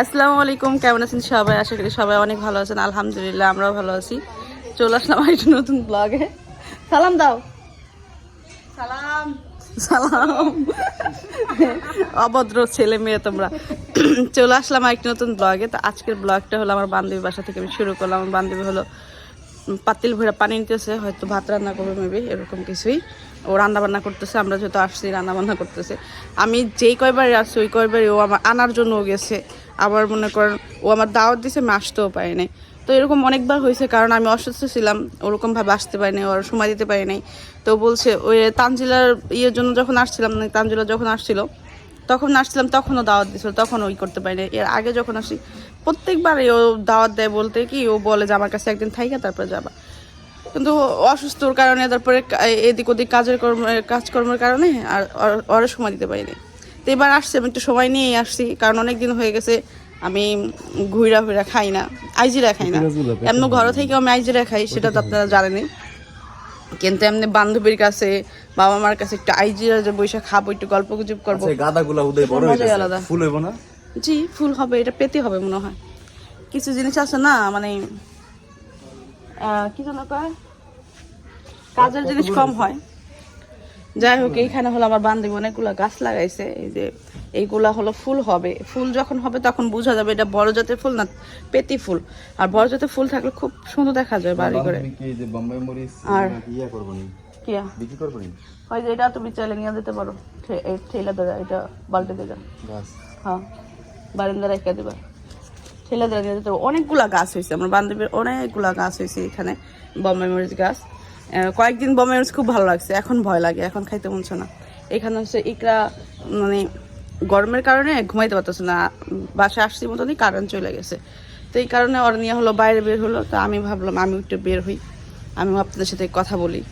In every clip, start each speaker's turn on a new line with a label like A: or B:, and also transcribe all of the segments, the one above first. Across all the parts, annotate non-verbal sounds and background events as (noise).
A: আসসালামু আলাইকুম কেমন আছেন সবাই? আশা করি সবাই অনেক ভালো আছেন। আলহামদুলিল্লাহ আমরাও ভালো আছি। চলে আসলাম একটা নতুন ব্লগে সালাম দাও। সালাম। সালাম। অভদ্র ছেলে মেয়ে তোমরা। চলে আসলাম আরেকটি নতুন ব্লগে তো আজকের ব্লগটা হলো আমার বান্ধবী বাসা থেকে আমি শুরু করলাম। আমার বান্ধবী হলো পাতিল ভরে পানি নিতেছে হয়তো ভাত রান্না করবে মেবি এরকম কিছুই। ও রান্না বান্না করতেছে আমরা যেহেতু আসছি রান্না বান্না করতেছে। আমি যেই কয়বারই আসছি ওই কয়বারই ও আমার আনার জন্য ও গেছে। আবার মনে করেন ও আমার দাওয়াত দিছে, আমি আসতেও পারি নাই। তো এরকম অনেকবার হয়েছে, কারণ আমি অসুস্থ ছিলাম, ওরকমভাবে আসতে পারি নাই, ওর সময় দিতে পারি নাই। তো বলছে, ওই তানজিলার ইয়ের জন্য যখন আসছিলাম মানে তানজিলা যখন আসছিল, তখন আসছিলাম, তখনও দাওয়াত দিছিল তখন ওই করতে পারি না এর আগে যখন আসি, প্রত্যেকবারই ও দাওয়াত দেয় বলতে কি, ও বলে যে আমার কাছে একদিন থাইকা, তারপরে যাবা। কিন্তু অসুস্থর কারণে, তারপরে এদিক ওদিক কাজের কর্ম কাজকর্মের কারণে আর ওর সময় দিতে পারিনি তো এবার আসছি আমি একটু সময় নিয়েই আসছি কারণ অনেক দিন হয়ে গেছে আমি ঘুইরা ফিরা খাই না আইজিরা খাই না। এমন ঘর থেকে আমি আইজিরা খাই সেটা তো আপনারা জানেনই। কিন্তু এমনি বান্ধবীর কাছে বাবা মার কাছে একটু আইজিরা যে বৈশাখ খাব একটু গল্প গুজব করব।
B: আচ্ছা গাদাগুলা উদয় বড় হইতেছে
A: আলাদা।
B: ফুল হইব না?
A: জি ফুল হবে এটা পেতে হবে মনে হয়। কিছু জিনিস আছে না মানে কি যেন কয়? কাজের জিনিস কম হয়। যাই হোক এইখানে হলো আমার বান্ধবী অনেকগুলো গাছ লাগাইছে। এই যে এইগুলা হলো ফুল হবে। ফুল যখন হবে তখন বোঝা যাবে এটা বড় জাতের ফুল না পেতি ফুল। আর বড় জাতের ফুল থাকলে খুব সুন্দর দেখা যায় বাড়ি করে
B: বোম্বাই
A: আর-
B: ইয়া করব নি?
A: কিয়া?
B: বিক্রি করব নি?
A: হয় যে এটা তুমি চাইলে নিয়ে দিতে পারো। এই ঠেলা এটা বালতি দিয়ে
B: গাছ
A: হ্যাঁ বারান্দা রেখে দেবা। ঠেলে। অনেকগুলা গাছ হয়েছে আমার বান্ধবীর অনেকগুলা গাছ হয়েছে এখানে বম্বে মরিচ গাছ। কয়েকদিন বম্বে খুব ভালো লাগছে। এখন ভয় লাগে এখন খাইতে মনছে না। এখানে হচ্ছে ইকরা মানে গরমের কারণে ঘুমাইতে পারতেছে না। বাসায় আসছি মতনই কারেন্ট চলে গেছে। তো এই কারণে ওর নিয়ে হলো বাইরে বের হলো। তো আমি ভাবলাম আমি একটু বের হই। আমি আপনাদের সাথে কথা বলি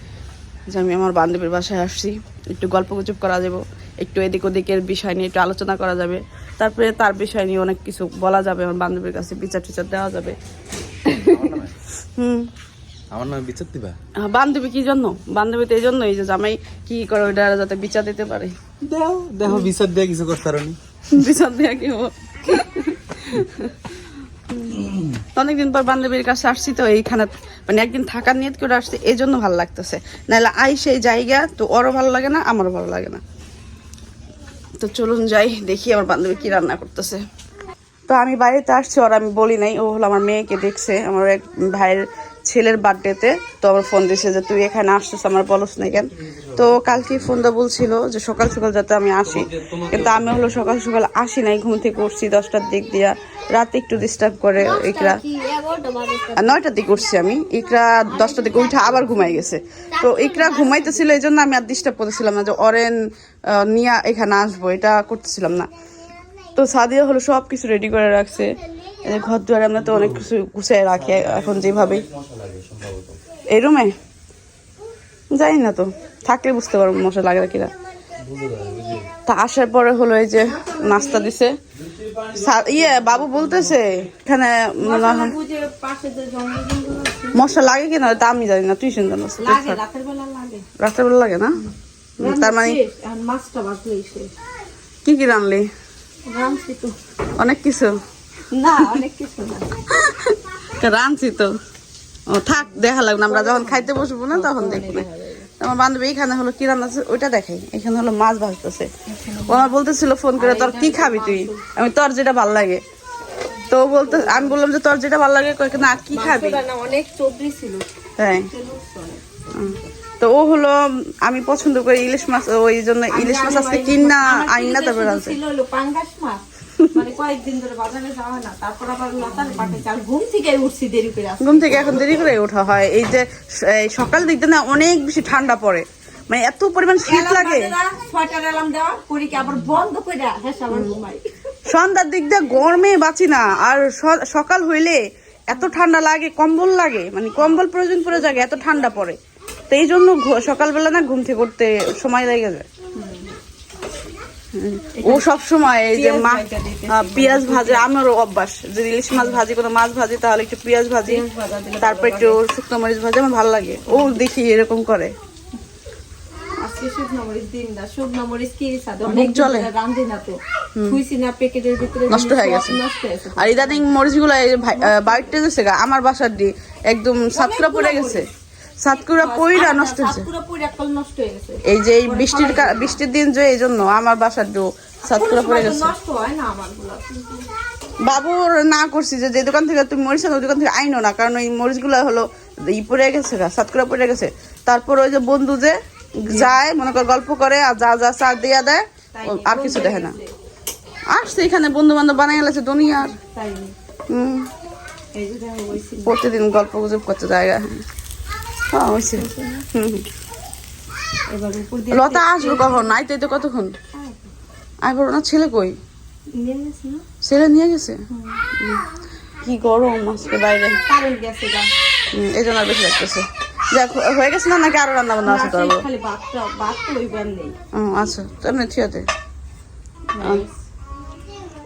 A: যে আমি আমার বান্ধবীর বাসায় আসছি। একটু গল্প গুজব করা যাবে। একটু এদিক ওদিকের বিষয় নিয়ে একটু আলোচনা করা যাবে। তারপরে তার বিষয় নিয়ে অনেক কিছু বলা যাবে। আমার বান্ধবীর কাছে বিচার টিচার দেওয়া যাবে। হুম।
B: আমার নামে বিচার দিবা?
A: বান্ধবী কি জন্য? বান্ধবী তো এই জন্যই যে জামাই কি করে ওইটা যাতে বিচার দিতে পারে।
B: দাও দেখো বিচার দিয়ে কিছু করতে পারোনি
A: বিচার দেওয়া কি অনেকদিন পর বান্ধবীর কাছে আসছি তো এইখানে মানে একদিন থাকার নিয়ত করে আসছি এই জন্য ভালো লাগতেছে। নাহলে আই সেই জায়গা তো ওরও ভালো লাগে না আমারও ভালো লাগে না। তো চলুন যাই দেখি আমার বান্ধবী কি রান্না করতেছে। তো আমি বাড়িতে আসছি ওর আমি বলি নাই ও হলো আমার মেয়েকে দেখছে আমার এক ভাইয়ের ছেলের বার্থডেতে তো আমার ফোন দিছে যে তুই এখানে আসছিস আমার বলস না কেন? তো কালকে ফোনটা বলছিল যে সকাল সকাল যাতে আমি আসি। কিন্তু আমি হলো সকাল সকাল আসি নাই ঘুম থেকে উঠছি দশটার দিক দিয়া। রাতে একটু ডিস্টার্ব করে ইকরা নয়টার দিকে উঠছি আমি। ইকরা দশটার দিকে উঠে আবার ঘুমাই গেছে। তো ইকরা ঘুমাইতেছিল এই জন্য আমি আর ডিস্টার্ব করতেছিলাম না যে অরেন নিয়ে এখানে আসব। এটা করতেছিলাম না। তো সাদিয়া হলো সব কিছু রেডি করে রাখছে। ঘর দুয়ারে আমরা তো অনেক কিছু গুছিয়ে রাখি এখন যেভাবে এই রুমে? জানি না তো। থাকলে বুঝতে পারব মশা লাগে কিনা। তা আসার পরে হলো এই যে নাস্তা দিছে। ইয়ে বাবু বলতেছে এখানে মশলা লাগে কিনা? তা আমি জানি না তুই শুনতে রাতের বেলা লাগে। না? তার মানে
C: মাছটা
A: কি কি রানলি? অনেক কিছু।
C: না অনেক কিছু না।
A: রাঁধছি তো। ও থাক দেখা লাগবে আমরা যখন খাইতে বসবো না তখন দেখব। না আমার বান্ধবী এখানে হলো কি রান্না আছে ওইটা দেখাই। এখানে হলো মাছ ভাজতেছে। ও আমার বলতেছিল ফোন করে তোর কি খাবি তুই? আমি তোর যেটা ভালো লাগে। তো বলতে আমি বললাম যে তোর যেটা ভালো লাগে কয় না কি খাবি?
C: অনেক ছিল।
A: তাই তো ও হলো আমি পছন্দ করি ইলিশ মাছ ওই জন্য ইলিশ মাছ আজকে কিনা আইন না তারপরে
C: হলো পাঙ্গাস মাছ। মানে কয়েকদিন ধরে বাজারে যাওয়া না তারপর আবার লতার পাটে চাল। ঘুম থেকে উঠছি দেরি করে
A: ঘুম থেকে এখন দেরি করে ওঠা হয়। এই যে সকাল দিকটা না অনেক বেশি ঠান্ডা পড়ে। মানে এত পরিমাণ শীত লাগে।
C: ছয়টার অ্যালার্ম দেওয়া করি কি আবার বন্ধ করে হ্যাঁ ঘুমাই
A: সন্ধ্যার দিক দিয়ে গরমে বাঁচি না। আর সকাল হইলে এত ঠান্ডা লাগে কম্বল লাগে। মানে কম্বল প্রয়োজন পড়ে যায় এত ঠান্ডা পড়ে। তো এই জন্য সকালবেলা না ঘুম থেকে উঠতে সময় লেগে যায়। ও সব সময় এই যে মা পেঁয়াজ ভাজে আমারও অভ্যাস। যদি ইলিশ মাছ ভাজি কোনো মাছ ভাজি তাহলে একটু পেঁয়াজ ভাজি তারপর একটু শুকনো মরিচ ভাজি আমার ভালো লাগে। ও দেখি এরকম করে।
C: মরিচ মরিচ
A: আর ইদানিং মরিচগুলো এই ভাই- আহ, গেছে আমার বাসার দিয়ে একদম সাতকুড়া পড়ে গেছে। সাতকুড়া পইরা নষ্ট হয়েছে। এই যে এই বৃষ্টির বৃষ্টির দিন যে এই জন্য আমার বাসার ডো পড়ে গেছে। বাবুর না করছি যে যে দোকান থেকে তুমি মরিচ ওই দোকান থেকে আইনো না কারণ ওই মরিচগুলো হলো ই পড়ে গেছে গা সাতকুড়া পড়ে গেছে। তারপর ওই যে বন্ধু যে যায় মনে কর গল্প করে আর যা যা চা দিয়া দেয় আর কিছু দেখে না। আসছে এখানে বন্ধু বান্ধব বানাই গেছে দুনিয়ার। হুম। প্রতিদিন গল্প গুজব করতে জায়গা লতা আসবে কখন? আইতে তো কতক্ষণ? আই বড় না ছেলে কই? ছেলে নিয়ে গেছে। কি গরম আজকে বাইরে। এই জন্য বেশি লাগতেছে। যাক হয়ে গেছে না নাকি আরও রান্না বান্না আছে তোর
C: নেই।
A: আচ্ছা এমনি থিয়াতে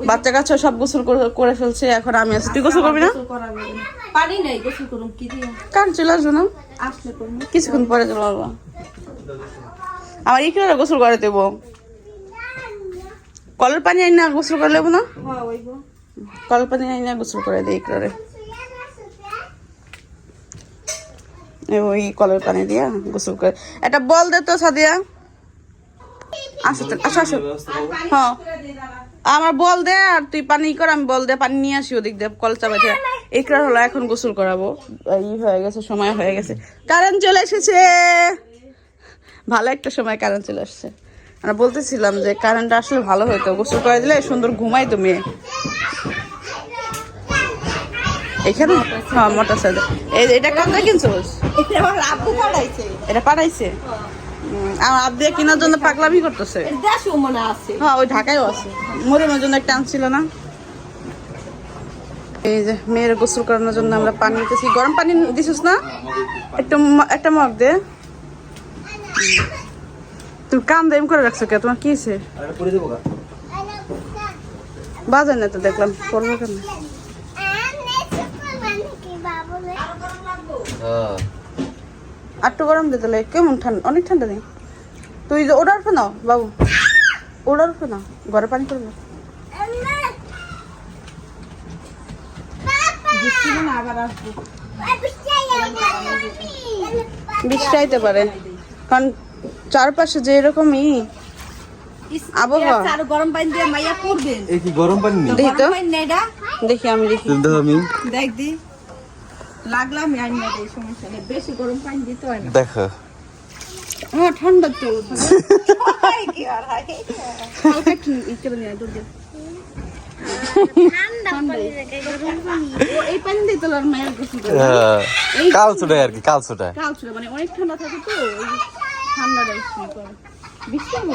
A: বাচ্চা কাচ্চা সব গোসল করে- করে ফেলছে এখন আমি আছি। তুই গোসল করবি না?
C: করা। পানি নাই গোসল করুন কি দিয়ে?
A: কারণ চলে আসব না? কিছুক্ষণ পরে চলে আসব। আমার ইকরারে গোসল করে দেবো। কলের পানি আই না গোসল করে নেব না?
C: হ্যাঁ
A: কলের পানি আই না গোসল করে দিই ইকরারে। এই ওই কলের পানি দিয়া গোসল করে। একটা বল দে তো সাদিয়া। আসো তো, আসো আসো। হ্যাঁ। আমার বল দে আর তুই পানি কর আমি বল দে পানি নিয়ে আসি ওদিক দিয়ে কল চাপাইতে ইকরার হলো এখন গোসল করাবো। ই হয়ে গেছে সময় হয়ে গেছে। কারেন্ট চলে এসেছে। ভালো একটা সময় কারেন্ট চলে আসছে। আমরা বলতেছিলাম যে কারেন্ট আসলে ভালো হতো। গোসল করে দিলে সুন্দর ঘুমাই তো মেয়ে। এখানে? হ্যাঁ মোটর সাইকেল এটা কান্দা কিনছো
C: এটা পাঠাইছে
A: আমার আব্দিয়া কেনার জন্য পাগলামি করতেছে।
C: মনে
A: হ্যাঁ ওই ঢাকায়ও আছে। মরিমের জন্য একটা আনছিল না? এই যে মেয়ের গোসল করানোর জন্য আমরা পানি নিতেছি। গরম পানি দিছিস না? একটু একটা মগ দে। তুমি কান দেম করে রাখছো কে তোমার কি বাজার না তো দেখলাম করব কেন? আর একটু গরম দে তাহলে কেমন ঠান্ডা? অনেক ঠান্ডা নেই তুই যে ওটার উপরে নাও বাবু। ওটার উপরে নাও ঘরে পানি করব
C: বৃষ্টি
A: পারে। কারণ চারপাশে যে এরকমই আবহাওয়া।
C: গরম পানি দিয়ে মাইয়া করবেন
B: এই কি গরম পানি
A: দেখি আমি দেখি।
B: আমি।
C: দেখ দি। লাগলাম আমি না দেই সমস্যা নেই। বেশি গরম পানি দিতে হয় না।
B: দেখো।
A: হ্যাঁ ঠান্ডা তো। (laughs)
C: আর
A: হালকা একটু ই করে দুধ দে। এই পানি দিয়ে তোলার মায়ের গোসল
B: কাল ছুটাই আর কি কাল ছুটাই
A: কাল ছিল মানে অনেক ঠান্ডা থাকে তো ওই যে ঠান্ডাটা একটু ই বৃষ্টি হবে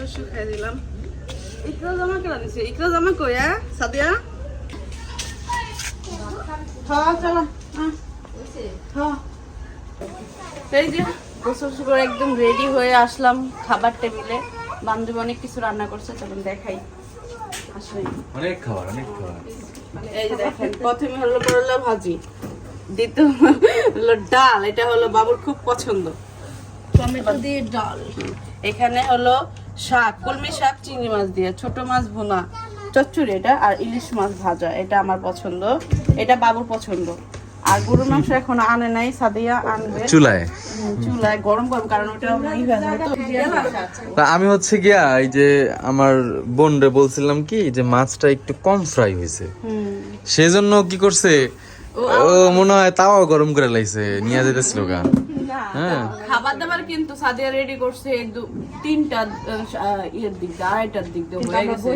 A: কাগজটা শুকাই দিলাম। ইকরা জামা কেন দিছে? ইকরা জামা কই হ্যাঁ? সাদিয়া? হ্যাঁ চলো। হ্যাঁ এই যে গোসল করে একদম রেডি হয়ে আসলাম খাবার টেবিলে। বান্ধবী অনেক কিছু রান্না করছে চলুন দেখাই। আসলে।
B: অনেক খাবার অনেক খাবার।
A: এই যে দেখেন প্রথমে হলো করলা ভাজি দ্বিতীয় হলো ডাল এটা হলো বাবুর খুব পছন্দ।
C: টমেটো দিয়ে ডাল।
A: এখানে হলো শাক কলমি শাক চিংড়ি মাছ দিয়ে ছোট মাছ ভুনা চচ্চড়ি এটা আর ইলিশ মাছ ভাজা এটা আমার পছন্দ। এটা বাবুর পছন্দ। আর গরুর মাংস এখন আনে নাই সাদিয়া আনবে।
B: চুলায়?
A: চুলায় গরম গরম কারণ ওটা
B: আমি হচ্ছে গিয়া এই যে আমার বোনরে বলছিলাম কি যে মাছটা একটু কম ফ্রাই হয়েছে।
A: হুম।
B: সেজন্য কি করছে?
A: ও
B: মনে হয় তাও গরম করে লাইছে নিয়ে যেতেছিল গা। হ্যাঁ।
A: খাবার দাবার কিন্তু সাদিয়া রেডি করছে তিনটা ইয়ের দিক দিয়ে আড়াইটার দিক দিয়ে হয়ে গেছে।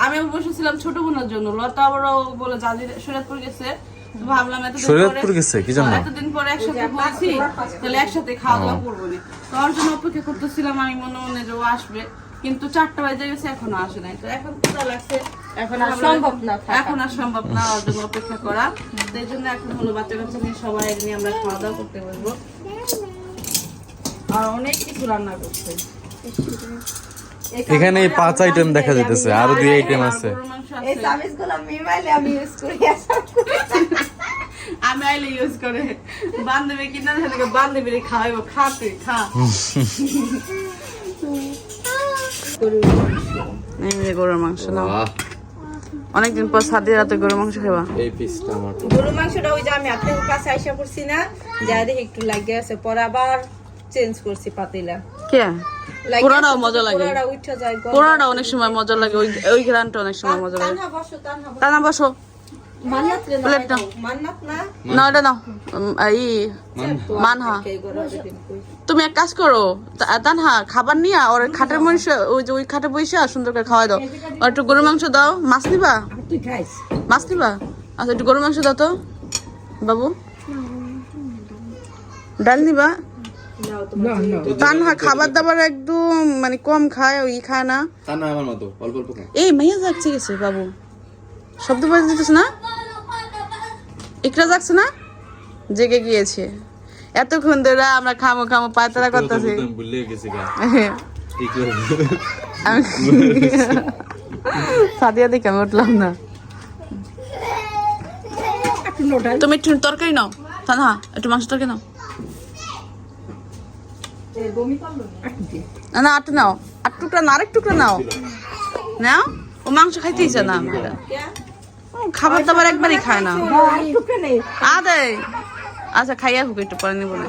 C: আমি-
A: বসেছিলাম ছোট বোনের জন্য। লতা আবারও বলে জাজি সুরাতপুর গেছে। ভাবলাম এতদিন
B: শরীয়তপুর
A: পরে-
B: গেছে? কি জন্য?
A: এতদিন পরে একসাথে বলছি তাহলে একসাথে খাওয়া দাওয়া করব নি। তো ওর জন্য অপেক্ষা করতেছিলাম আমি মনে মনে যে ও আসবে। কিন্তু চারটা বাজে গেছে এখনও আসে নাই। তো এখন কোথা লাগছে। এখন
C: আর সম্ভব না
A: এখন আর সম্ভব না ওর জন্য অপেক্ষা করা। তো এই জন্য এখন হলো বাচ্চা কাচ্চা নিয়ে সবাই নিয়ে আমরা খাওয়া দাওয়া করতে বসবো। আর অনেক কিছু রান্না করছে।
B: এখানে পাঁচ আইটেম দেখা যেতেছে আরও দুই আইটেম আছে।
C: এই
A: আছে।
C: মিমাইলে আমি ইউজ করি
A: আমি আইলে ইউজ করে। বান্ধবী কিনা সেটাকে বান্ধবীর খাওয়াইব খা তুই খা। এই যে গরুর মাংস নাও। অনেকদিন পর সাদের রাতে গরুর মাংস খাবা
B: এই পিসটা আমার
C: গরু মাংসটা ওই যে আমি আপনার কাছে আইসা করছি না যা দেখি একটু লাগে আছে। পরে আবার চেঞ্জ করছি পাতিলা।
A: কে?
C: লাগে
A: পোড়াটাও মজা লাগে।
C: পোড়াটা উঠে যায় গন্ধ।
A: পোড়াটা অনেক সময় মজা লাগে ওই ওই গ্রানটা অনেক সময় মজা লাগে।
C: টানা বসো, টানা বসো।
A: না
C: না, না?
A: না ওটা উম, এই মানহা
C: গরু।
A: তুমি এক কাজ করো তা- তানহা খাবার নিয়ে ওর খাটের মহিষে ওই যে ওই খাটে বসে সুন্দর করে খাওয়াই দাও। আর একটু গরুর মাংস দাও। মাছ নিবা? মাছ নিবা? আচ্ছা একটু গরুর মাংস দাও তো। বাবু? ডাল নিবা? তানহা খাবার দাবার একদম মানে কম খায় ওই খায় না।
B: তা আমার মতো অল্প অল্প খাই
A: এই মাইয়া যাচ্ছে গেছে বাবু। শব্দ বাজে দিতেছে না? ইকরা যাচ্ছে না? জেগে গিয়েছে। এতক্ষণ ধরে আমরা খামো খামো পায়তারা করতেছি। (laughs) সাদিয়া দেখে আমি উঠলাম না। তুমি একটু তরকারি নাও। তানহা একটু মাংস তরকারি নাও।
C: না
A: আটু নাও। আট টুকরা না আরেক টুকরা নাও। নাও। ও মাংস খাইতে ইচ্ছা না। খাবার দাবার একবারই খায় না।
C: একটুকে
A: আদে। আচ্ছা খাইয়া হোক একটু পরে নিবো না।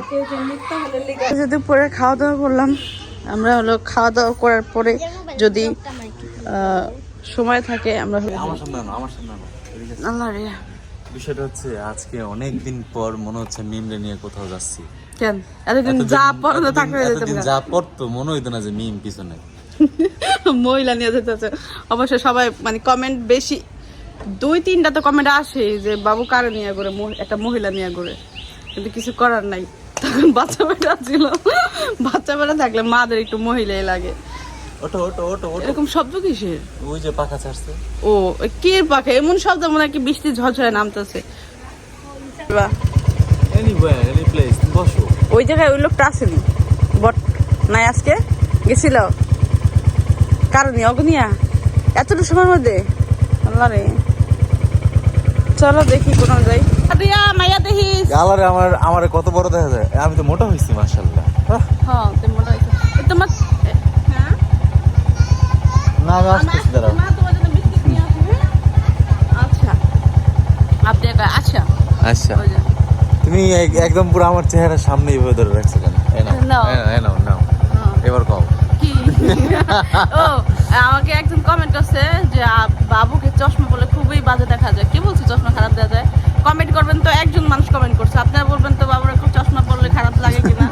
A: যদি পরে খাওয়া দাওয়া করলাম। আমরা হলো খাওয়া দাওয়া করার পরে যদি সময় থাকে আমরা
B: আমার সামনে আমার সামনে আনো। এদিকে আসো।
A: আল্লাহ রে।
B: বিষয়টা হচ্ছে আজকে অনেক দিন পর মনে হচ্ছে মিমরে নিয়ে কোথাও যাচ্ছি।
A: কেন? এতদিন যা
B: এতদিন-
A: থাকলে
B: এতদিন যা পড়তো মনে হইতো না যে মিম পিছনে।
A: মহিলা নিয়ে যেতে অবশ্য সবাই মানে কমেন্ট বেশি দুই তিনটা তো কমেন্ট আসে যে বাবু কারে নিয়ে করে একটা মহিলা নিয়ে করে কিন্তু কিছু করার নাই। তখন বাচ্চা বেটা ছিল। বাচ্চা বেটা থাকলে মাদের একটু মহিলাই লাগে।
B: ওটো ওটো ওটো ওটো
A: এরকম শব্দ কিসের?
B: ওই যে পাখা ছাড়ছে।
A: ও কে পাখা? এমন শব্দ মনে হয় কি বৃষ্টি ঝরঝরে নামতেছে। বাহ,
B: এনি এনি প্লেস বসো।
A: ওই জায়গায় ওই লোকটা আসেনি বট নাই আজকে? গেছিল? কারণ অগ্নিয়া এতটা সময়ের মধ্যে? আল্লাহ রে। চলো দেখি কোন যাই। দিয়া মাইয়া দেখিস
B: গালারে আমার আমার কত বড় দেখা যায়। আমি তো মোটা হইছি মাশাআল্লাহ।
A: হ্যাঁ। তুমি তোমার হ্যাঁ?
B: না আমি আসতেছি দাঁড়াও।
A: মা তোমার জন্য বিস্কিট নিয়ে আসবে। আচ্ছা। আচ্ছা।
B: আচ্ছা। তুমি একদম পুরো আমার চেহারার সামনে এইভাবে ধরে রাখছো কেন? নাও।
A: নাও। হ্যাঁ।
B: এবার কও।
A: কি? (laughs) ও আমাকে একজন কমেন্ট করছে যে বাবুকে চশমা বলে খুবই বাজে দেখা যায়। কে বলছে চশমা খারাপ দেখা যায়? কমেন্ট করবেন তো একজন মানুষ কমেন্ট করছে। আপনারা বলবেন তো বাবুর চশমা পরলে খারাপ লাগে কিনা?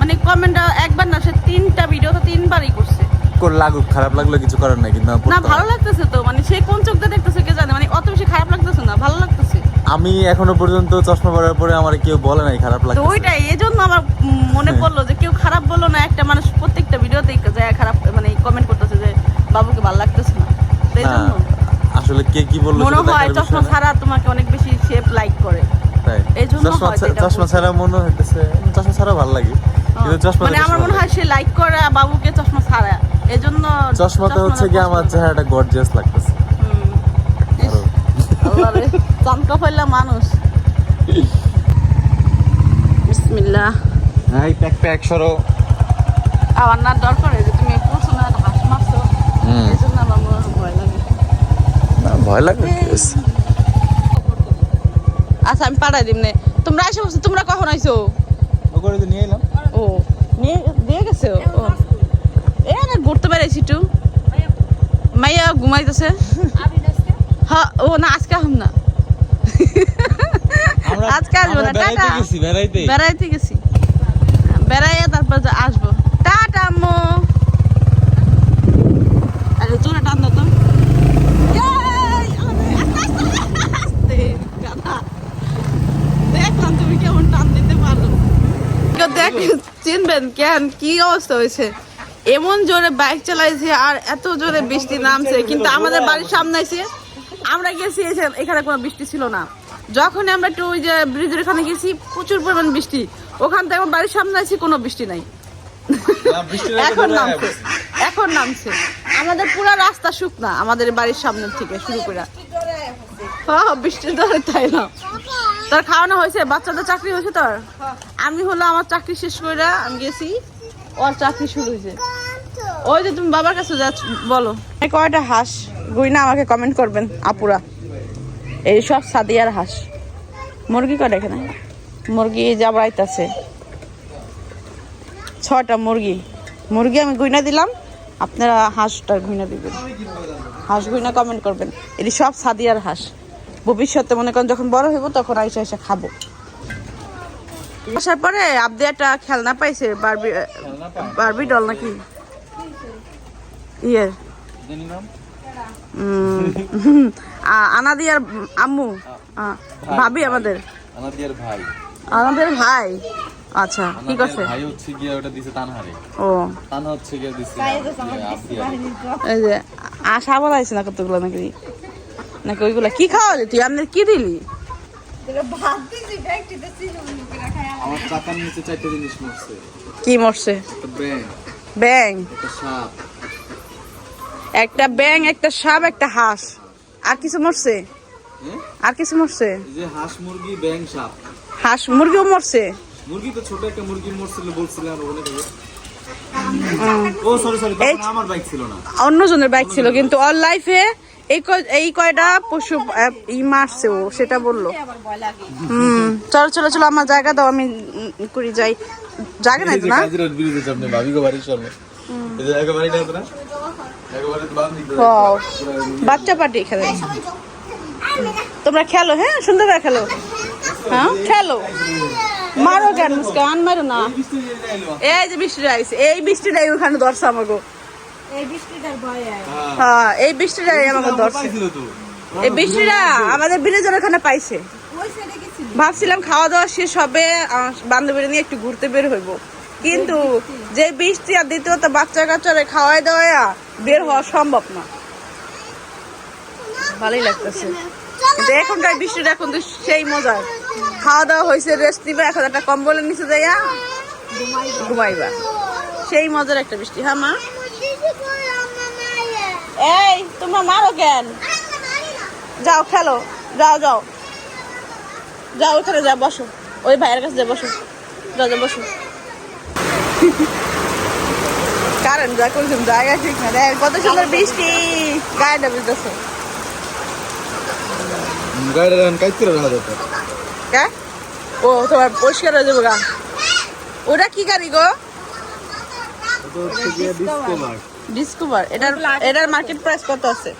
A: মানে কমেন্টটা একবার না সে তিনটা ভিডিও তো তিনবারই করছে।
B: কোন লাগুক খারাপ লাগল কিছু করার নাই কিন্তু
A: না ভালো লাগতেছে তো মানে সে কোন চোখ দিয়ে দেখতেছে কে জানে? মানে অত বেশি খারাপ লাগতেছে না ভালো লাগতেছে।
B: আমি এখনও পর্যন্ত চশমা পরার পরে আমার কেউ বলে নাই খারাপ
A: তো
B: লাগছে
A: ওইটাই এই জন্য আমার মনে পড়ল যে কেউ খারাপ বলল না একটা মানুষ প্রত্যেকটা ভিডিওতে যায় খারাপ মানে কমেন্ট করতেছে যে বাবুকে ভালো লাগতেছে না। তো এই
B: না,
A: জন্য
B: কে কি বলল
A: মনে হয় চশমা ছাড়া তোমাকে অনেক বেশি শেপ লাইক করে।
B: তাই।
A: এই জন্য
B: চশমা। ছাড়া মনে হইতেছে। চশমা ছাড়া ভালো লাগে। কিন্তু চশমা
A: মানে আমার মনে হয় সে লাইক করে বাবুকে চশমা ছাড়া। এই জন্য
B: চশমাতে হচ্ছে কি আমার চেহারাটা গর্জিয়াস লাগতেছে।
A: চমকা ফেললা মানুষ। বিসমিল্লাহ।
B: এই প্যাক প্যাক সরো।
A: আমার না দরকার যে তুমি পড়ছো না হাঁস মারছো
B: হুম।
A: এই জন্য আমার মনে হয় ভয় লাগে
B: না, ভয় লাগে?
A: আচ্ছা আমি পাঠাই দিম নে। তোমরা এসে বসছো তোমরা কখন আইছো?
B: করে তো নিয়ে এলাম।
A: ও নিয়ে দিয়ে গেছে? ও। এ না ঘুরতে বেড়াইছি একটু। মাইয়া ঘুমাইতেছে। হ্যাঁ ও না আজকে আহম না। আজকে আসব না।
B: আমরা বেড়াইতে
A: টাটা
B: গেছি বেড়াইতে।
A: গেছি। বেড়াইয়া তারপর আসব। টাটা আম্মু আরে জোরে টান দাও তো এই, আরে, আস্তে, আস্তে, আস্তে, গাধা। দেখলাম তুমি কেমন টান দিতে পারো কেউ দেখ চিনবেন কেন? কি অবস্থা হয়েছে? এমন জোরে বাইক চালাইছে আর এত জোরে বৃষ্টি নামছে কিন্তু আমাদের বাড়ির সামনে এসে আমরা গেছি এখানে কোনো বৃষ্টি ছিল না। যখন আমরা একটু ওই যে ব্রিজের ওখানে গেছি প্রচুর পরিমাণ বৃষ্টি। ওখান থেকে আমার বাড়ির সামনে আছি কোনো বৃষ্টি নাই। এখন নামছে এখন নামছে। আমাদের পুরো রাস্তা শুকনা আমাদের বাড়ির সামনের থেকে শুরু করে। হ্যাঁ বৃষ্টির ধরে তাই না? তোর খাওয়ানো হয়েছে বাচ্চাদের চাকরি হয়েছে তোর? আমি হলো আমার চাকরি শেষ করে আমি গেছি ওর চাকরি শুরু হয়েছে। ওই যে তুমি বাবার কাছে যাচ্ছ বলো। এই কয়টা হাঁস? গুইনা আমাকে কমেন্ট করবেন আপুরা। এই সব সাদিয়ার হাঁস। মুরগি কয়টা এখানে? মুরগি জাবড়াইতেছে ছটা মুরগি। মুরগি আমি গুইনা দিলাম আপনারা হাঁসটা গুইনা দিবেন। হাঁস গুইনা কমেন্ট করবেন। এটি সব সাদিয়ার হাঁস। ভবিষ্যতে মনে করেন যখন বড় হইব তখন আইসা এসে খাব। আসার পরে আপনি একটা খেলনা পাইছে বারবি বারবি ডল নাকি? ইয়ে উম, (laughs) আ- আনাদিয়ার আম্মু ভাবি আমাদের।
B: আমাদের ভাই।
A: আমাদের ভাই। আচ্ছা কি
B: আমাদের
A: করছে?
B: ভাই হচ্ছে গিয়ে ওটা দিছে তানহারে।
A: ও।
B: তানা হচ্ছে গিয়ে দিছে
A: এই যে আশা বলাইছে না কতগুলো নাকি? নাকি ওইগুলা কি খাওয়ালি? তুই আপনি কি দিলি?
B: আমার চাকার নিচে চারটে জিনিস মরছে।
A: কি মরছে?
B: একটা ব্যাং
A: ব্যাং
B: একটা সাপ।
A: একটা ব্যাং একটা সাপ একটা হাঁস। আর কিছু মরছে?
B: হ্যাঁ?
A: আর কিছু মরছে?
B: যে হাঁস মুরগি ব্যাং সাপ।
A: হাঁস মুরগিও মরছে?
B: মুরগি তো ছোট একটা মুরগি মরছিল বলছিলাম ও সরি সরি আমার বাইক ছিল না।
A: অন্যজনের বাইক ছিল কিন্তু অল লাইফে এই এই কয়টা পশু ই মারছে ও, সেটা বলল। হুম, চলো চলো চলো, আমার জায়গা দাও, আমি করি, যাই। জায়গা নাই না? বাচ্চা পার্টি খেলে তোমরা খেলো হ্যাঁ? সুন্দর খেলো। হ্যাঁ? খেলো। মারো কেন? মুস্কান মারো না। এই যে বৃষ্টিটা আইছে, এই বৃষ্টিটাই ওখানে ধরছে আমাকে
B: হ্যাঁ।
A: হ্যাঁ এই বৃষ্টিটাই আমাকে ধরছে। এই বৃষ্টিটা আমাদের ব্রিজের ওখানে পাইছে। ভাবছিলাম খাওয়া দাওয়া শেষ হবে বান্ধবীরা নিয়ে একটু ঘুরতে বের হইব। কিন্তু যে বৃষ্টি আর দ্বিতীয়ত বাচ্চা কাচ্চারে খাওয়াই দাওয়া বের হওয়া সম্ভব না। ভালোই লাগতেছে। কিন্তু এখনকার বৃষ্টিটা এখন তো সেই মজার। খাওয়া দাওয়া হয়েছে রেস্ট নিবে এখন একটা কম্বলের নিচে যাইয়া ঘুমাইবা। সেই মজার একটা বৃষ্টি। হ্যাঁ মা? এই তোমার মারো কেন? যাও খেলো। যাও যাও। যাও ওখানে যা বসো। ওই ভাইয়ের কাছে যা বসো। যাও যা বসো। কারণ যা করছেন জায়গা ঠিক না দেখ কত সুন্দর বৃষ্টি। গায়েটা বুঝতেছে।
B: কাজ করে রাখা দরকার
A: ও তোমার পরিষ্কার হয়ে যাব গা। ওটা কি গাড়ি গো?
B: ডিসকভার
A: ডিসকভার এটার এটার মার্কেট প্রাইস কত আছে?